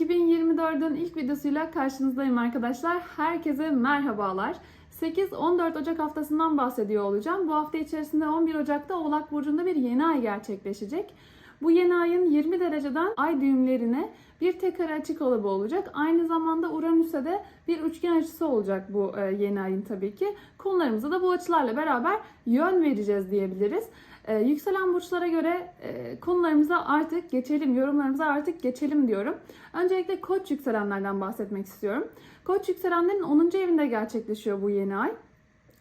2024'ün ilk videosuyla karşınızdayım arkadaşlar. Herkese merhabalar. 8-14 Ocak haftasından bahsediyor olacağım. Bu hafta içerisinde 11 Ocak'ta Oğlak Burcu'nda bir yeni ay gerçekleşecek. Bu yeni ayın 20 dereceden ay düğümlerine bir tek kare açı kalıbı olacak. Aynı zamanda Uranüs'e de bir üçgen açısı olacak bu e, yeni ayın tabii ki. Konularımıza da bu açılarla beraber yön vereceğiz diyebiliriz. Ee, yükselen burçlara göre e, konularımıza artık geçelim, yorumlarımıza artık geçelim diyorum. Öncelikle koç yükselenlerden bahsetmek istiyorum. Koç yükselenlerin 10. evinde gerçekleşiyor bu yeni ay.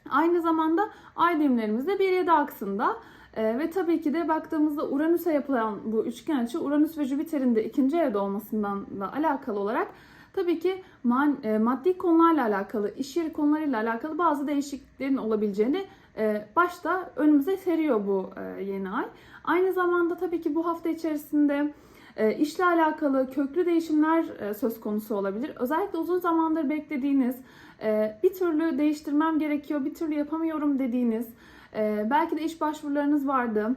Aynı zamanda ay düğümlerimiz de 1-7 aksında. Ee, ve tabii ki de baktığımızda Uranüs'e yapılan bu üçgen açı Uranüs ve Jüpiter'in de ikinci evde olmasından da alakalı olarak tabii ki man, e, maddi konularla alakalı, iş yeri konularıyla alakalı bazı değişikliklerin olabileceğini e, başta önümüze seriyor bu e, yeni ay. Aynı zamanda tabii ki bu hafta içerisinde e, işle alakalı köklü değişimler e, söz konusu olabilir. Özellikle uzun zamandır beklediğiniz, bir türlü değiştirmem gerekiyor, bir türlü yapamıyorum dediğiniz, belki de iş başvurularınız vardı.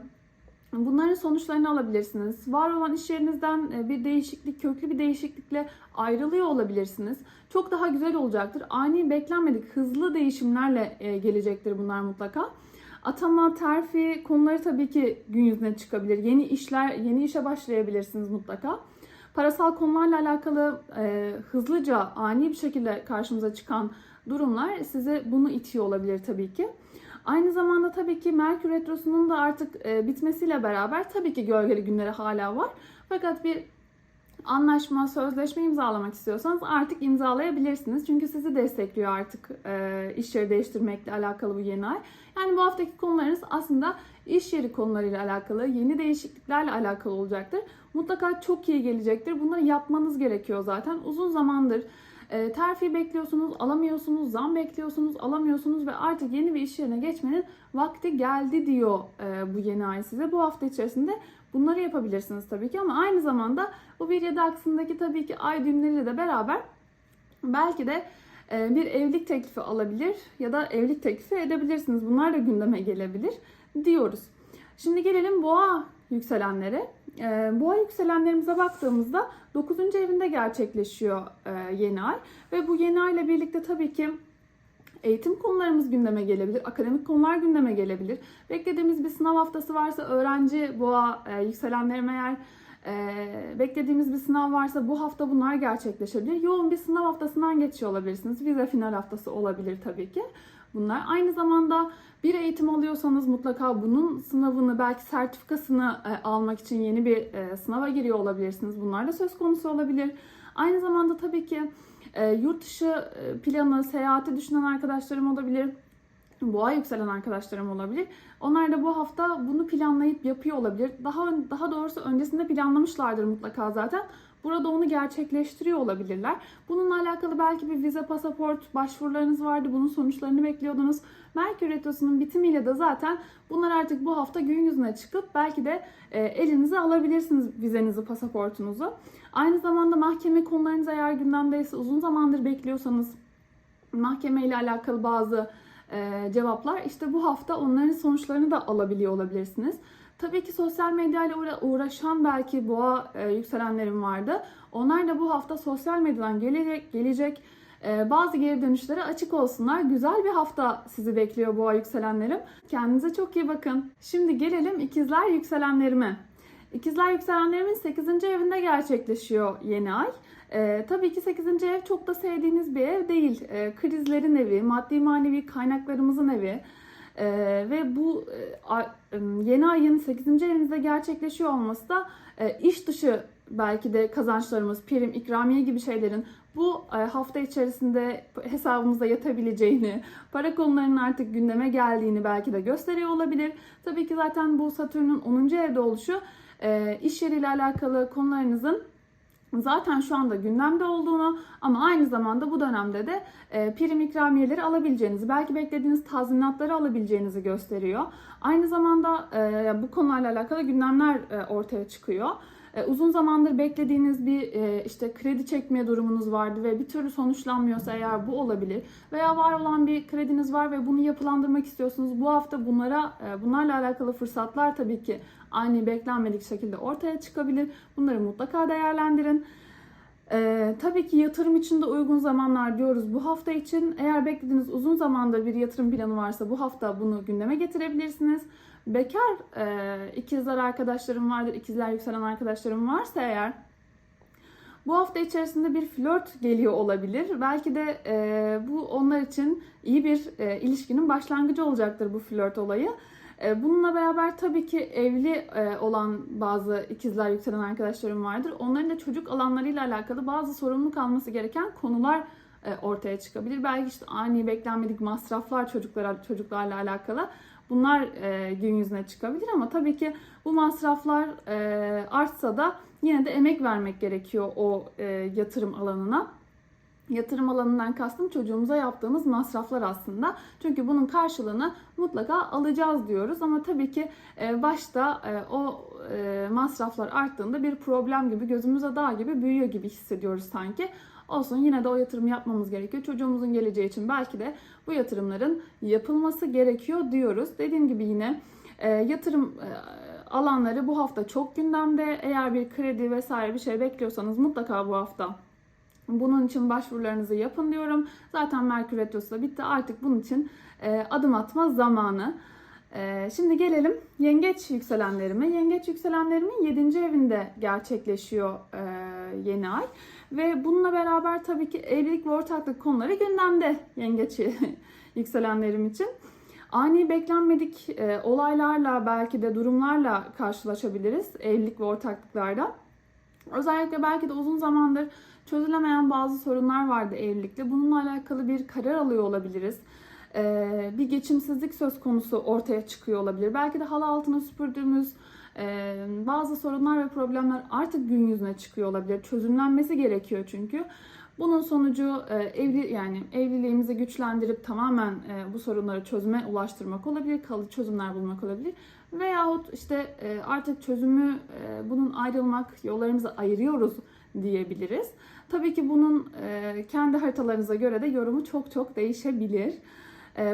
Bunların sonuçlarını alabilirsiniz. Var olan iş yerinizden bir değişiklik, köklü bir değişiklikle ayrılıyor olabilirsiniz. Çok daha güzel olacaktır. Ani beklenmedik hızlı değişimlerle e, gelecektir bunlar mutlaka. Atama, terfi konuları tabii ki gün yüzüne çıkabilir. Yeni işler, yeni işe başlayabilirsiniz mutlaka. Parasal konularla alakalı e, hızlıca, ani bir şekilde karşımıza çıkan durumlar size bunu itiyor olabilir tabii ki. Aynı zamanda tabii ki Merkür Retrosu'nun da artık e, bitmesiyle beraber tabii ki gölgeli günleri hala var. Fakat bir anlaşma, sözleşme imzalamak istiyorsanız artık imzalayabilirsiniz. Çünkü sizi destekliyor artık e, iş yeri değiştirmekle alakalı bu yeni ay. Yani bu haftaki konularınız aslında iş yeri konularıyla alakalı, yeni değişikliklerle alakalı olacaktır. Mutlaka çok iyi gelecektir. Bunları yapmanız gerekiyor zaten. Uzun zamandır e, terfi bekliyorsunuz, alamıyorsunuz, zam bekliyorsunuz, alamıyorsunuz ve artık yeni bir iş yerine geçmenin vakti geldi diyor e, bu yeni ay size. Bu hafta içerisinde bunları yapabilirsiniz tabii ki ama aynı zamanda bu bir 7 aksındaki tabii ki ay düğümleriyle de beraber belki de e, bir evlilik teklifi alabilir ya da evlilik teklifi edebilirsiniz. Bunlar da gündeme gelebilir diyoruz. Şimdi gelelim boğa yükselenlere. E, boğa yükselenlerimize baktığımızda 9. evinde gerçekleşiyor e, yeni ay ve bu yeni ay ile birlikte tabii ki eğitim konularımız gündeme gelebilir, akademik konular gündeme gelebilir. Beklediğimiz bir sınav haftası varsa öğrenci boğa e, yükselenlerim eğer e, beklediğimiz bir sınav varsa bu hafta bunlar gerçekleşebilir. Yoğun bir sınav haftasından geçiyor olabilirsiniz. Vize final haftası olabilir tabii ki bunlar. Aynı zamanda bir eğitim alıyorsanız mutlaka bunun sınavını belki sertifikasını e, almak için yeni bir e, sınava giriyor olabilirsiniz. Bunlar da söz konusu olabilir. Aynı zamanda tabii ki e, yurt dışı e, planı, seyahati düşünen arkadaşlarım olabilir. Boğa yükselen arkadaşlarım olabilir. Onlar da bu hafta bunu planlayıp yapıyor olabilir. Daha daha doğrusu öncesinde planlamışlardır mutlaka zaten. Burada onu gerçekleştiriyor olabilirler. Bununla alakalı belki bir vize, pasaport başvurularınız vardı. Bunun sonuçlarını bekliyordunuz. Merkür Retrosu'nun bitimiyle de zaten bunlar artık bu hafta gün yüzüne çıkıp belki de e, elinize alabilirsiniz vizenizi, pasaportunuzu. Aynı zamanda mahkeme konularınız eğer gündemdeyse uzun zamandır bekliyorsanız mahkeme ile alakalı bazı cevaplar işte bu hafta onların sonuçlarını da alabiliyor olabilirsiniz. Tabii ki sosyal medyayla uğraşan belki boğa e, yükselenlerim vardı. Onlar da bu hafta sosyal medyadan gelecek gelecek e, bazı geri dönüşlere açık olsunlar. Güzel bir hafta sizi bekliyor boğa yükselenlerim. Kendinize çok iyi bakın. Şimdi gelelim ikizler yükselenlerime. İkizler yükselenlerimin 8. evinde gerçekleşiyor yeni ay. Ee, tabii ki 8. ev çok da sevdiğiniz bir ev değil. Ee, krizlerin evi, maddi manevi kaynaklarımızın evi. Ee, ve bu e, yeni ayın 8. evinizde gerçekleşiyor olması da e, iş dışı belki de kazançlarımız, prim, ikramiye gibi şeylerin bu e, hafta içerisinde hesabımıza yatabileceğini, para konularının artık gündeme geldiğini belki de gösteriyor olabilir. Tabii ki zaten bu Satürn'ün 10. evde oluşu e, iş yeriyle alakalı konularınızın zaten şu anda gündemde olduğunu ama aynı zamanda bu dönemde de e, prim ikramiyeleri alabileceğinizi, belki beklediğiniz tazminatları alabileceğinizi gösteriyor. Aynı zamanda e, bu konularla alakalı gündemler e, ortaya çıkıyor. E, uzun zamandır beklediğiniz bir e, işte kredi çekme durumunuz vardı ve bir türlü sonuçlanmıyorsa eğer bu olabilir veya var olan bir krediniz var ve bunu yapılandırmak istiyorsunuz. Bu hafta bunlara e, bunlarla alakalı fırsatlar tabii ki ani beklenmedik şekilde ortaya çıkabilir. Bunları mutlaka değerlendirin. Ee, tabii ki yatırım için de uygun zamanlar diyoruz bu hafta için. Eğer beklediğiniz uzun zamandır bir yatırım planı varsa bu hafta bunu gündeme getirebilirsiniz. Bekar e, ikizler arkadaşlarım vardır, ikizler yükselen arkadaşlarım varsa eğer bu hafta içerisinde bir flört geliyor olabilir. Belki de e, bu onlar için iyi bir e, ilişkinin başlangıcı olacaktır bu flört olayı. E, bununla beraber tabii ki evli e, olan bazı ikizler yükselen arkadaşlarım vardır. Onların da çocuk alanlarıyla alakalı bazı sorumluluk alması gereken konular e, ortaya çıkabilir. Belki işte ani beklenmedik masraflar çocuklara çocuklarla alakalı. Bunlar gün yüzüne çıkabilir ama tabii ki bu masraflar artsa da yine de emek vermek gerekiyor o yatırım alanına. Yatırım alanından kastım çocuğumuza yaptığımız masraflar aslında. Çünkü bunun karşılığını mutlaka alacağız diyoruz. Ama tabii ki e, başta e, o e, masraflar arttığında bir problem gibi gözümüze dağ gibi büyüyor gibi hissediyoruz sanki. Olsun yine de o yatırım yapmamız gerekiyor. Çocuğumuzun geleceği için belki de bu yatırımların yapılması gerekiyor diyoruz. Dediğim gibi yine yatırım alanları bu hafta çok gündemde. Eğer bir kredi vesaire bir şey bekliyorsanız mutlaka bu hafta bunun için başvurularınızı yapın diyorum. Zaten Merkür Retrosu da bitti. Artık bunun için e, adım atma zamanı. E, şimdi gelelim yengeç yükselenlerime. Yengeç yükselenlerimin 7. evinde gerçekleşiyor e, yeni ay. Ve bununla beraber tabii ki evlilik ve ortaklık konuları gündemde yengeç yükselenlerim için. Ani beklenmedik e, olaylarla belki de durumlarla karşılaşabiliriz evlilik ve ortaklıklarda. Özellikle belki de uzun zamandır çözülemeyen bazı sorunlar vardı evlilikte. Bununla alakalı bir karar alıyor olabiliriz. Ee, bir geçimsizlik söz konusu ortaya çıkıyor olabilir. Belki de halı altına süpürdüğümüz e, bazı sorunlar ve problemler artık gün yüzüne çıkıyor olabilir. Çözümlenmesi gerekiyor çünkü. Bunun sonucu e, evli yani evliliğimizi güçlendirip tamamen e, bu sorunları çözüme ulaştırmak olabilir, kalıcı çözümler bulmak olabilir. Veyahut işte e, artık çözümü e, bunun ayrılmak, yollarımızı ayırıyoruz diyebiliriz. Tabii ki bunun e, kendi haritalarınıza göre de yorumu çok çok değişebilir.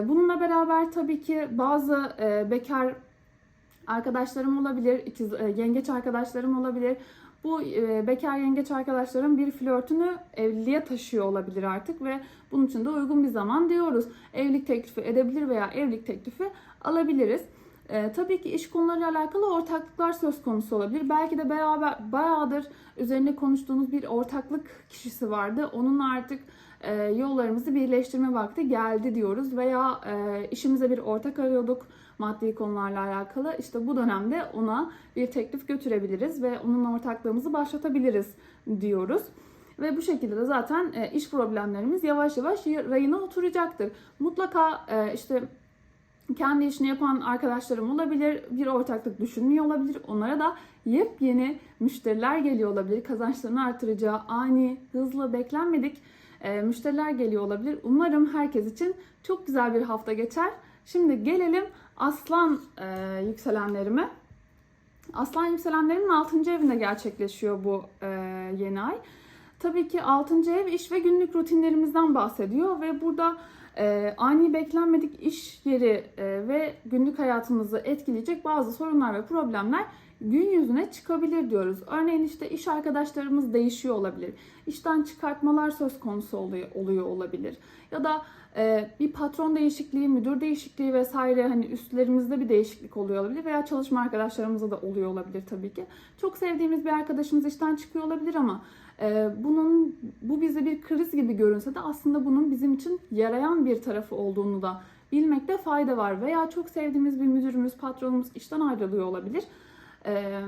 Bununla beraber tabii ki bazı bekar arkadaşlarım olabilir, ikiz, yengeç arkadaşlarım olabilir. Bu bekar yengeç arkadaşlarım bir flörtünü evliliğe taşıyor olabilir artık ve bunun için de uygun bir zaman diyoruz. Evlilik teklifi edebilir veya evlilik teklifi alabiliriz. E, tabii ki iş konularıyla alakalı ortaklıklar söz konusu olabilir. Belki de beraber bayağıdır üzerine konuştuğunuz bir ortaklık kişisi vardı. Onunla artık e, yollarımızı birleştirme vakti geldi diyoruz veya e, işimize bir ortak arıyorduk maddi konularla alakalı. İşte bu dönemde ona bir teklif götürebiliriz ve onunla ortaklığımızı başlatabiliriz diyoruz. Ve bu şekilde de zaten e, iş problemlerimiz yavaş yavaş rayına oturacaktır. Mutlaka e, işte kendi işini yapan arkadaşlarım olabilir, bir ortaklık düşünmüyor olabilir. Onlara da yepyeni müşteriler geliyor olabilir. Kazançlarını artıracağı ani, hızlı, beklenmedik e, müşteriler geliyor olabilir. Umarım herkes için çok güzel bir hafta geçer. Şimdi gelelim aslan e, yükselenlerime. Aslan yükselenlerimin 6. evinde gerçekleşiyor bu e, yeni ay. Tabii ki 6. ev iş ve günlük rutinlerimizden bahsediyor ve burada e, ani beklenmedik iş yeri e, ve günlük hayatımızı etkileyecek bazı sorunlar ve problemler gün yüzüne çıkabilir diyoruz. Örneğin işte iş arkadaşlarımız değişiyor olabilir. İşten çıkartmalar söz konusu oluyor, oluyor olabilir. Ya da e, bir patron değişikliği, müdür değişikliği vesaire hani üstlerimizde bir değişiklik oluyor olabilir veya çalışma arkadaşlarımızda da oluyor olabilir tabii ki. Çok sevdiğimiz bir arkadaşımız işten çıkıyor olabilir ama bunun bu bize bir kriz gibi görünse de aslında bunun bizim için yarayan bir tarafı olduğunu da bilmekte fayda var. Veya çok sevdiğimiz bir müdürümüz, patronumuz işten ayrılıyor olabilir. Ee,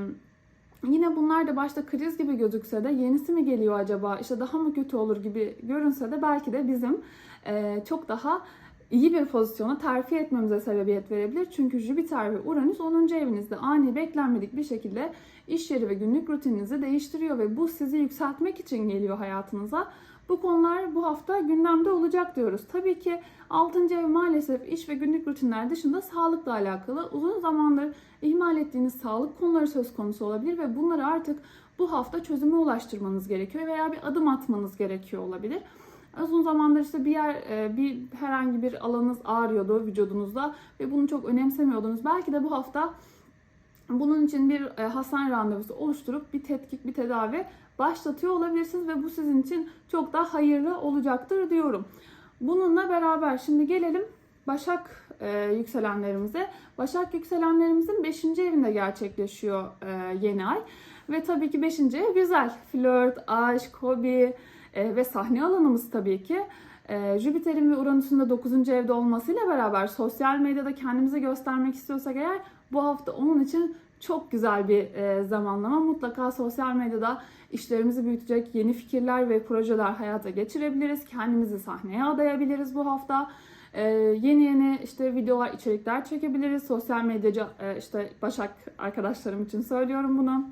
yine bunlar da başta kriz gibi gözükse de yenisi mi geliyor acaba işte daha mı kötü olur gibi görünse de belki de bizim e, çok daha iyi bir pozisyona terfi etmemize sebebiyet verebilir. Çünkü Jüpiter ve Uranüs 10. evinizde ani beklenmedik bir şekilde iş yeri ve günlük rutininizi değiştiriyor ve bu sizi yükseltmek için geliyor hayatınıza. Bu konular bu hafta gündemde olacak diyoruz. Tabii ki 6. ev maalesef iş ve günlük rutinler dışında sağlıkla alakalı uzun zamandır ihmal ettiğiniz sağlık konuları söz konusu olabilir ve bunları artık bu hafta çözüme ulaştırmanız gerekiyor veya bir adım atmanız gerekiyor olabilir. Uzun zamandır işte bir yer, e, bir herhangi bir alanınız ağrıyordu vücudunuzda ve bunu çok önemsemiyordunuz. Belki de bu hafta bunun için bir e, hastane randevusu oluşturup bir tetkik, bir tedavi başlatıyor olabilirsiniz ve bu sizin için çok daha hayırlı olacaktır diyorum. Bununla beraber şimdi gelelim Başak e, yükselenlerimize. Başak yükselenlerimizin 5. evinde gerçekleşiyor e, yeni ay. Ve tabii ki 5. ev güzel. Flört, aşk, hobi e, ve sahne alanımız tabii ki. E, Jüpiter'in ve Uranüs'ün de 9. evde olmasıyla beraber sosyal medyada kendimizi göstermek istiyorsak eğer bu hafta onun için çok güzel bir e, zamanlama. Mutlaka sosyal medyada işlerimizi büyütecek yeni fikirler ve projeler hayata geçirebiliriz. Kendimizi sahneye adayabiliriz bu hafta. Ee, yeni yeni işte videolar, içerikler çekebiliriz. Sosyal medyacı e, işte Başak arkadaşlarım için söylüyorum bunu.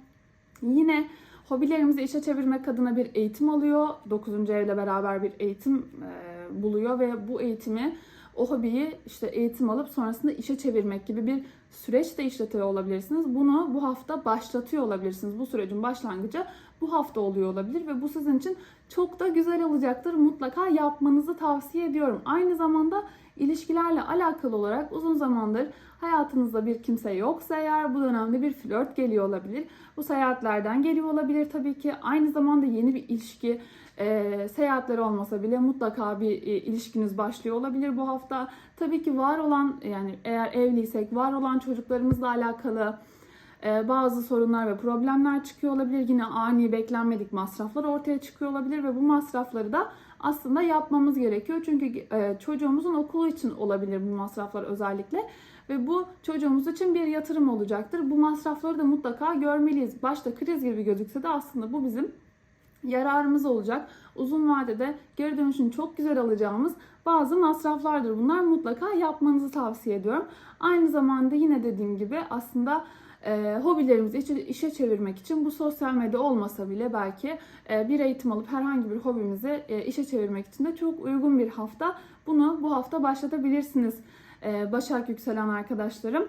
Yine hobilerimizi işe çevirmek adına bir eğitim alıyor. 9. evle beraber bir eğitim e, buluyor ve bu eğitimi o hobiyi işte eğitim alıp sonrasında işe çevirmek gibi bir süreç de işletiyor olabilirsiniz. Bunu bu hafta başlatıyor olabilirsiniz. Bu sürecin başlangıcı bu hafta oluyor olabilir ve bu sizin için çok da güzel olacaktır. Mutlaka yapmanızı tavsiye ediyorum. Aynı zamanda ilişkilerle alakalı olarak uzun zamandır hayatınızda bir kimse yoksa eğer bu dönemde bir flört geliyor olabilir. Bu seyahatlerden geliyor olabilir tabii ki. Aynı zamanda yeni bir ilişki e, seyahatler olmasa bile mutlaka bir e, ilişkiniz başlıyor olabilir bu hafta. Tabii ki var olan yani eğer evliysek var olan çocuklarımızla alakalı e, bazı sorunlar ve problemler çıkıyor olabilir. Yine ani beklenmedik masraflar ortaya çıkıyor olabilir ve bu masrafları da aslında yapmamız gerekiyor. Çünkü e, çocuğumuzun okulu için olabilir bu masraflar özellikle. Ve bu çocuğumuz için bir yatırım olacaktır. Bu masrafları da mutlaka görmeliyiz. Başta kriz gibi gözükse de aslında bu bizim yararımız olacak. Uzun vadede geri dönüşünü çok güzel alacağımız bazı masraflardır. Bunlar mutlaka yapmanızı tavsiye ediyorum. Aynı zamanda yine dediğim gibi aslında e, hobilerimizi işe, işe çevirmek için bu sosyal medya olmasa bile belki e, bir eğitim alıp herhangi bir hobimizi e, işe çevirmek için de çok uygun bir hafta. Bunu bu hafta başlatabilirsiniz e, Başak yükselen arkadaşlarım.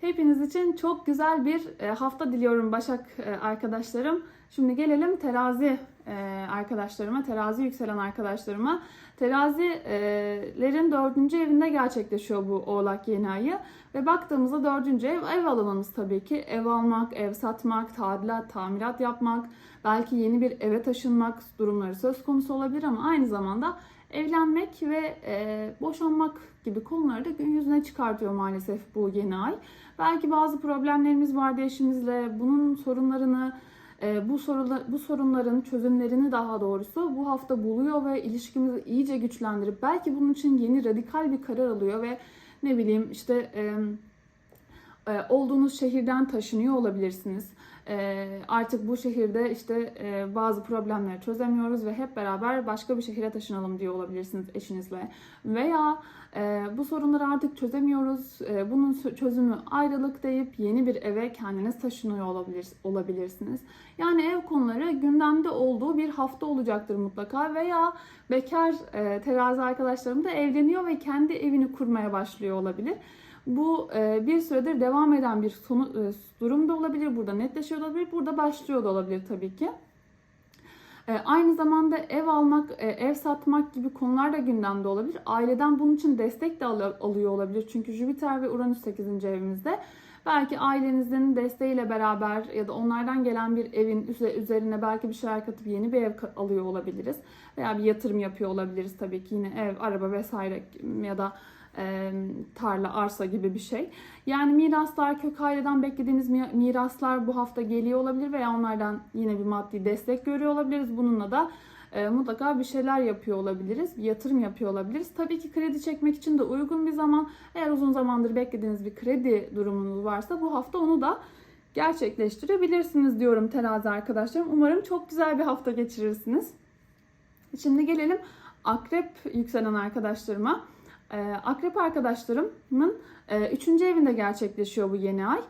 Hepiniz için çok güzel bir e, hafta diliyorum Başak e, arkadaşlarım. Şimdi gelelim terazi e, arkadaşlarıma, terazi yükselen arkadaşlarıma. Terazilerin dördüncü evinde gerçekleşiyor bu oğlak yeni ayı. Ve baktığımızda dördüncü ev, ev alanımız tabii ki. Ev almak, ev satmak, tadilat, tamirat yapmak, belki yeni bir eve taşınmak durumları söz konusu olabilir ama aynı zamanda evlenmek ve e, boşanmak gibi konuları da gün yüzüne çıkartıyor maalesef bu yeni ay. Belki bazı problemlerimiz vardı eşimizle. Bunun sorunlarını bu sorular, bu sorunların çözümlerini daha doğrusu bu hafta buluyor ve ilişkimizi iyice güçlendirip belki bunun için yeni radikal bir karar alıyor ve ne bileyim işte e, e, olduğunuz şehirden taşınıyor olabilirsiniz. E, artık bu şehirde işte e, bazı problemleri çözemiyoruz ve hep beraber başka bir şehire taşınalım diyor olabilirsiniz eşinizle. Veya e, bu sorunları artık çözemiyoruz. E, bunun çözümü ayrılık deyip yeni bir eve kendiniz taşınıyor olabilir, olabilirsiniz. Yani ev konuları gündemde olduğu bir hafta olacaktır mutlaka. Veya bekar terazi arkadaşlarım da evleniyor ve kendi evini kurmaya başlıyor olabilir. Bu e, bir süredir devam eden bir e, durum da olabilir. Burada netleşiyor olabilir. Burada başlıyor da olabilir tabii ki. E, aynı zamanda ev almak, ev satmak gibi konular da gündemde olabilir. Aileden bunun için destek de al- alıyor olabilir. Çünkü Jüpiter ve Uranüs 8. evimizde. Belki ailenizin desteğiyle beraber ya da onlardan gelen bir evin üzerine belki bir şeyler katıp yeni bir ev alıyor olabiliriz. Veya bir yatırım yapıyor olabiliriz tabii ki yine ev, araba vesaire ya da tarla, arsa gibi bir şey. Yani miraslar, kök aileden beklediğimiz miraslar bu hafta geliyor olabilir veya onlardan yine bir maddi destek görüyor olabiliriz. Bununla da mutlaka bir şeyler yapıyor olabiliriz, bir yatırım yapıyor olabiliriz. Tabii ki kredi çekmek için de uygun bir zaman. Eğer uzun zamandır beklediğiniz bir kredi durumunuz varsa bu hafta onu da gerçekleştirebilirsiniz diyorum terazi arkadaşlarım. Umarım çok güzel bir hafta geçirirsiniz. Şimdi gelelim akrep yükselen arkadaşlarıma. Ee, akrep arkadaşlarımın e, üçüncü evinde gerçekleşiyor bu yeni ay.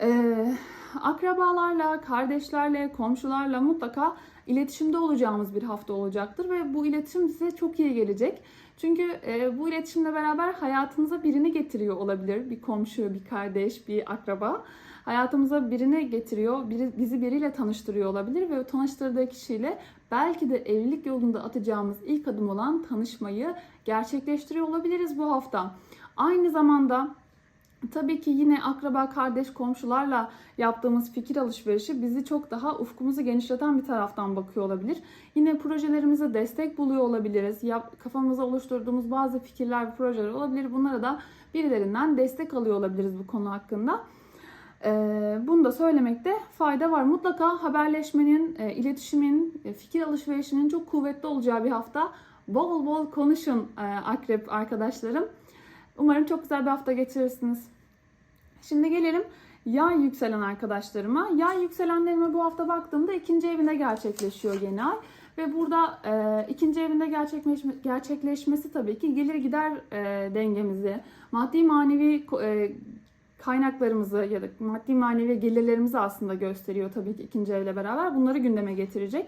Ee, akrabalarla, kardeşlerle, komşularla mutlaka iletişimde olacağımız bir hafta olacaktır ve bu iletişim size çok iyi gelecek. Çünkü e, bu iletişimle beraber hayatınıza birini getiriyor olabilir. Bir komşu, bir kardeş, bir akraba. Hayatımıza birini getiriyor, biri, bizi biriyle tanıştırıyor olabilir ve o tanıştırdığı kişiyle belki de evlilik yolunda atacağımız ilk adım olan tanışmayı gerçekleştiriyor olabiliriz bu hafta. Aynı zamanda Tabii ki yine akraba, kardeş, komşularla yaptığımız fikir alışverişi bizi çok daha ufkumuzu genişleten bir taraftan bakıyor olabilir. Yine projelerimize destek buluyor olabiliriz. Yap, kafamıza oluşturduğumuz bazı fikirler ve projeler olabilir. Bunlara da birilerinden destek alıyor olabiliriz bu konu hakkında. Ee, bunu da söylemekte fayda var. Mutlaka haberleşmenin, e, iletişimin, e, fikir alışverişinin çok kuvvetli olacağı bir hafta. Bol bol konuşun e, akrep arkadaşlarım. Umarım çok güzel bir hafta geçirirsiniz. Şimdi gelelim yay yükselen arkadaşlarıma. Yay yükselenlerime bu hafta baktığımda ikinci evinde gerçekleşiyor yeni ay. Ve burada e, ikinci evinde gerçekleşme, gerçekleşmesi tabii ki gelir gider e, dengemizi, maddi manevi e, kaynaklarımızı ya da maddi manevi gelirlerimizi aslında gösteriyor tabii ki ikinci evle beraber. Bunları gündeme getirecek.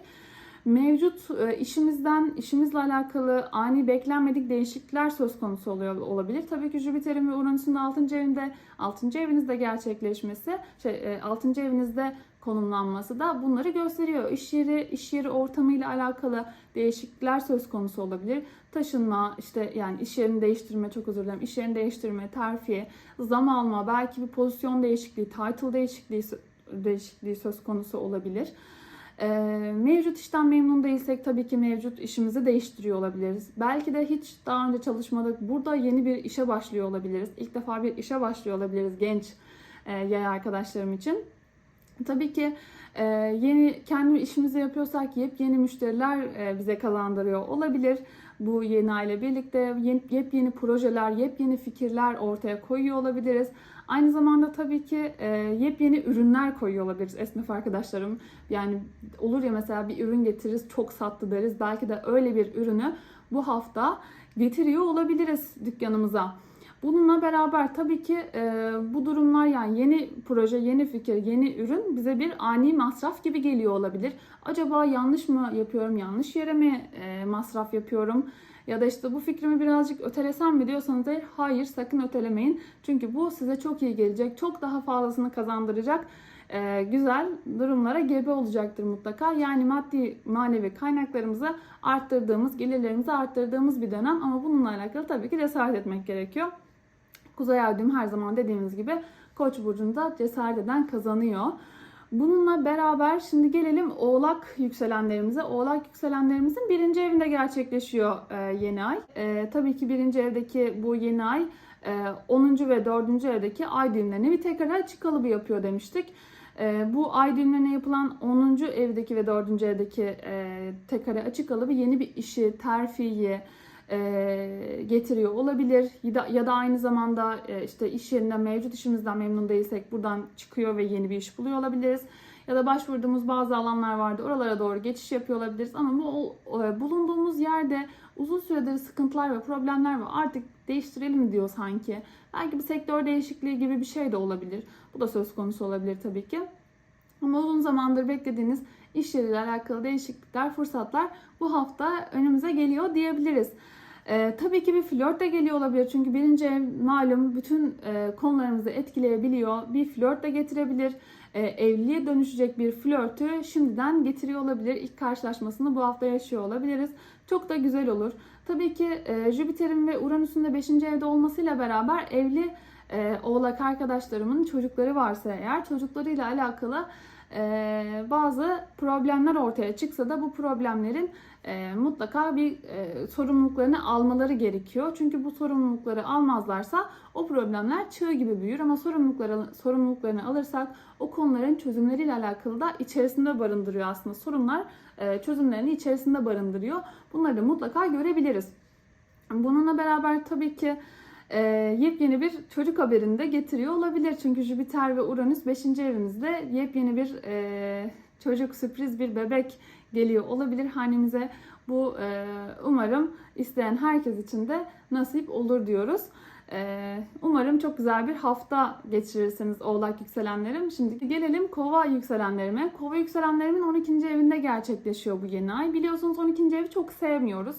Mevcut e, işimizden, işimizle alakalı ani beklenmedik değişiklikler söz konusu oluyor olabilir. Tabii ki Jüpiter'in ve Uranüs'ün de 6. evinde, 6. evinizde gerçekleşmesi, şey, 6. evinizde konumlanması da bunları gösteriyor. İş yeri, iş yeri ortamıyla alakalı değişiklikler söz konusu olabilir. Taşınma, işte yani iş yerini değiştirme, çok özür dilerim, iş yerini değiştirme, terfi, zam alma, belki bir pozisyon değişikliği, title değişikliği, değişikliği söz konusu olabilir. Ee, mevcut işten memnun değilsek tabii ki mevcut işimizi değiştiriyor olabiliriz. Belki de hiç daha önce çalışmadık. Burada yeni bir işe başlıyor olabiliriz. İlk defa bir işe başlıyor olabiliriz genç e, yay arkadaşlarım için. Tabii ki e, yeni kendi işimizi yapıyorsak yepyeni müşteriler e, bize kazandırıyor olabilir. Bu yeni aile birlikte yeni, yepyeni projeler, yepyeni fikirler ortaya koyuyor olabiliriz. Aynı zamanda tabii ki e, yepyeni ürünler koyuyor olabiliriz esnaf arkadaşlarım. Yani olur ya mesela bir ürün getiririz çok sattı deriz. Belki de öyle bir ürünü bu hafta getiriyor olabiliriz dükkanımıza. Bununla beraber tabii ki e, bu durumlar yani yeni proje, yeni fikir, yeni ürün bize bir ani masraf gibi geliyor olabilir. Acaba yanlış mı yapıyorum, yanlış yere mi e, masraf yapıyorum? Ya da işte bu fikrimi birazcık ötelesem mi diyorsanız eğer hayır sakın ötelemeyin. Çünkü bu size çok iyi gelecek, çok daha fazlasını kazandıracak e, güzel durumlara gebe olacaktır mutlaka. Yani maddi manevi kaynaklarımızı arttırdığımız, gelirlerimizi arttırdığımız bir dönem ama bununla alakalı tabii ki cesaret etmek gerekiyor. Kuzey ay her zaman dediğimiz gibi Koç burcunda cesaret eden kazanıyor. Bununla beraber şimdi gelelim Oğlak yükselenlerimize. Oğlak yükselenlerimizin birinci evinde gerçekleşiyor e, yeni ay. E, tabii ki birinci evdeki bu yeni ay e, 10. ve 4. evdeki ay düğümlerini bir tekrar açık kalıbı yapıyor demiştik. E, bu ay düğümlerine yapılan 10. evdeki ve 4. evdeki e, tekrar açık kalıbı yeni bir işi, terfiyi, e, getiriyor olabilir ya da, aynı zamanda işte iş yerinde mevcut işimizden memnun değilsek buradan çıkıyor ve yeni bir iş buluyor olabiliriz. Ya da başvurduğumuz bazı alanlar vardı oralara doğru geçiş yapıyor olabiliriz ama bu bulunduğumuz yerde uzun süredir sıkıntılar ve problemler var artık değiştirelim diyor sanki. Belki bir sektör değişikliği gibi bir şey de olabilir. Bu da söz konusu olabilir tabii ki. Ama uzun zamandır beklediğiniz iş yeriyle alakalı değişiklikler, fırsatlar bu hafta önümüze geliyor diyebiliriz. Ee, tabii ki bir flört de geliyor olabilir. Çünkü birinci ev malum bütün e, konularımızı etkileyebiliyor. Bir flört de getirebilir. E, evliliğe dönüşecek bir flörtü şimdiden getiriyor olabilir. İlk karşılaşmasını bu hafta yaşıyor olabiliriz. Çok da güzel olur. Tabii ki e, Jüpiter'in ve Uranüs'ün de 5. evde olmasıyla beraber evli e, oğlak arkadaşlarımın çocukları varsa eğer çocuklarıyla alakalı e, bazı problemler ortaya çıksa da bu problemlerin e, mutlaka bir e, sorumluluklarını almaları gerekiyor. Çünkü bu sorumlulukları almazlarsa o problemler çığ gibi büyür ama sorumlulukları sorumluluklarını alırsak o konuların çözümleriyle alakalı da içerisinde barındırıyor aslında. Sorunlar e, çözümlerini içerisinde barındırıyor. Bunları da mutlaka görebiliriz. Bununla beraber tabii ki e, yepyeni bir çocuk haberini de getiriyor olabilir. Çünkü Jüpiter ve Uranüs 5. evimizde yepyeni bir e, çocuk sürpriz bir bebek geliyor olabilir hanemize. Bu e, umarım isteyen herkes için de nasip olur diyoruz. E, umarım çok güzel bir hafta geçirirsiniz oğlak yükselenlerim. Şimdi gelelim kova yükselenlerime. Kova yükselenlerimin 12. evinde gerçekleşiyor bu yeni ay. Biliyorsunuz 12. evi çok sevmiyoruz.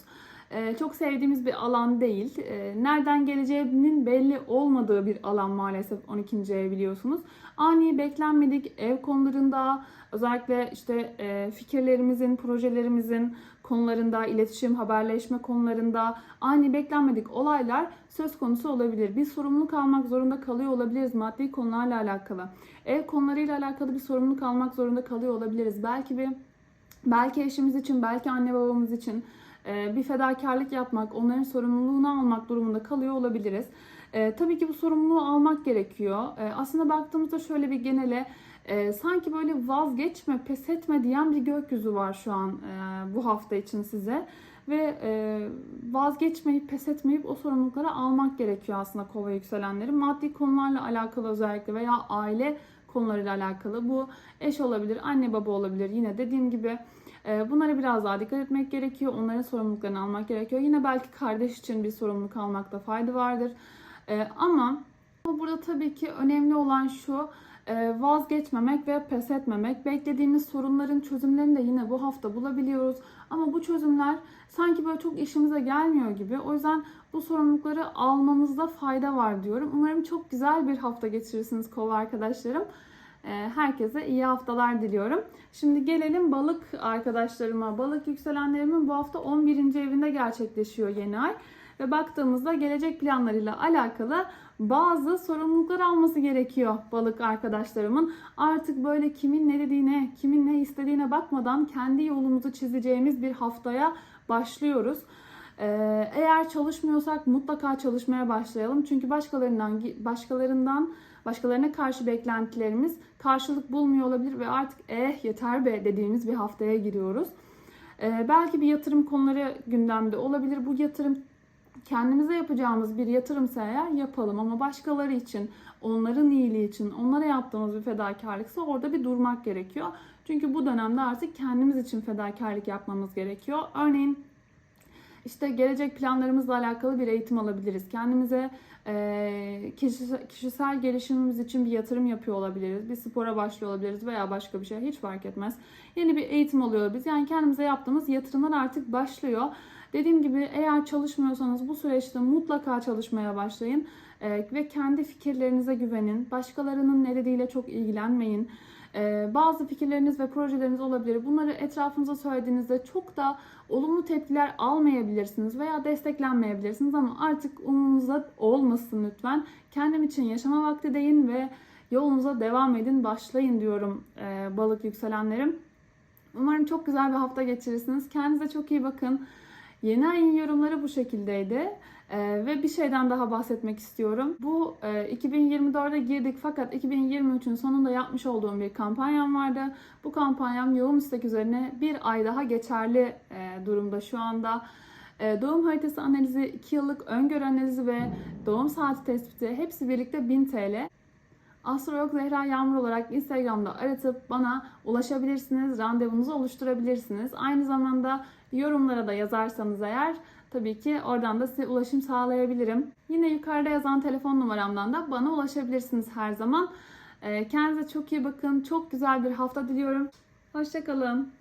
E, çok sevdiğimiz bir alan değil. E, nereden geleceğinin belli olmadığı bir alan maalesef 12. ev biliyorsunuz. Ani beklenmedik ev konularında özellikle işte e, fikirlerimizin, projelerimizin konularında, iletişim, haberleşme konularında ani beklenmedik olaylar söz konusu olabilir. Bir sorumluluk almak zorunda kalıyor olabiliriz maddi konularla alakalı. Ev konularıyla alakalı bir sorumluluk almak zorunda kalıyor olabiliriz. Belki bir belki eşimiz için, belki anne babamız için bir fedakarlık yapmak, onların sorumluluğunu almak durumunda kalıyor olabiliriz. E, tabii ki bu sorumluluğu almak gerekiyor. E, aslında baktığımızda şöyle bir genele e, sanki böyle vazgeçme, pes etme diyen bir gökyüzü var şu an e, bu hafta için size. Ve e, vazgeçmeyip, pes etmeyip o sorumlulukları almak gerekiyor aslında kova yükselenlerin. Maddi konularla alakalı özellikle veya aile konularıyla alakalı. Bu eş olabilir, anne baba olabilir. Yine dediğim gibi e, bunlara biraz daha dikkat etmek gerekiyor. Onların sorumluluklarını almak gerekiyor. Yine belki kardeş için bir sorumluluk almakta fayda vardır. E, ama burada tabii ki önemli olan şu vazgeçmemek ve pes etmemek. Beklediğimiz sorunların çözümlerini de yine bu hafta bulabiliyoruz. Ama bu çözümler sanki böyle çok işimize gelmiyor gibi. O yüzden bu sorumlulukları almamızda fayda var diyorum. Umarım çok güzel bir hafta geçirirsiniz kova arkadaşlarım. E, Herkese iyi haftalar diliyorum. Şimdi gelelim balık arkadaşlarıma. Balık yükselenlerimin bu hafta 11. evinde gerçekleşiyor yeni ay. Ve baktığımızda gelecek planlarıyla alakalı bazı sorumluluklar alması gerekiyor balık arkadaşlarımın. Artık böyle kimin ne dediğine, kimin ne istediğine bakmadan kendi yolumuzu çizeceğimiz bir haftaya başlıyoruz. Ee, eğer çalışmıyorsak mutlaka çalışmaya başlayalım. Çünkü başkalarından başkalarından başkalarına karşı beklentilerimiz karşılık bulmuyor olabilir ve artık eh yeter be dediğimiz bir haftaya giriyoruz. Ee, belki bir yatırım konuları gündemde olabilir. Bu yatırım kendimize yapacağımız bir yatırımsa eğer yapalım ama başkaları için, onların iyiliği için, onlara yaptığımız bir fedakarlıksa orada bir durmak gerekiyor. Çünkü bu dönemde artık kendimiz için fedakarlık yapmamız gerekiyor. Örneğin işte gelecek planlarımızla alakalı bir eğitim alabiliriz. Kendimize e, kişisel, gelişimimiz için bir yatırım yapıyor olabiliriz. Bir spora başlıyor olabiliriz veya başka bir şey hiç fark etmez. Yeni bir eğitim alıyor biz. Yani kendimize yaptığımız yatırımlar artık başlıyor. Dediğim gibi eğer çalışmıyorsanız bu süreçte mutlaka çalışmaya başlayın ee, ve kendi fikirlerinize güvenin. Başkalarının ne dediğiyle çok ilgilenmeyin. Ee, bazı fikirleriniz ve projeleriniz olabilir. Bunları etrafınıza söylediğinizde çok da olumlu tepkiler almayabilirsiniz veya desteklenmeyebilirsiniz ama artık umurunuzda olmasın lütfen. Kendim için yaşama vakti deyin ve yolunuza devam edin, başlayın diyorum e, balık yükselenlerim. Umarım çok güzel bir hafta geçirirsiniz. Kendinize çok iyi bakın. Yeni ayın yorumları bu şekildeydi. Ee, ve bir şeyden daha bahsetmek istiyorum. Bu e, 2024'e girdik fakat 2023'ün sonunda yapmış olduğum bir kampanyam vardı. Bu kampanyam yoğun istek üzerine bir ay daha geçerli e, durumda şu anda. E, doğum haritası analizi, 2 yıllık öngörü analizi ve doğum saati tespiti hepsi birlikte 1000 TL. Astrolog Zehra Yağmur olarak Instagram'da aratıp bana ulaşabilirsiniz, randevunuzu oluşturabilirsiniz. Aynı zamanda yorumlara da yazarsanız eğer tabii ki oradan da size ulaşım sağlayabilirim. Yine yukarıda yazan telefon numaramdan da bana ulaşabilirsiniz her zaman. Ee, Kendinize çok iyi bakın. Çok güzel bir hafta diliyorum. Hoşçakalın.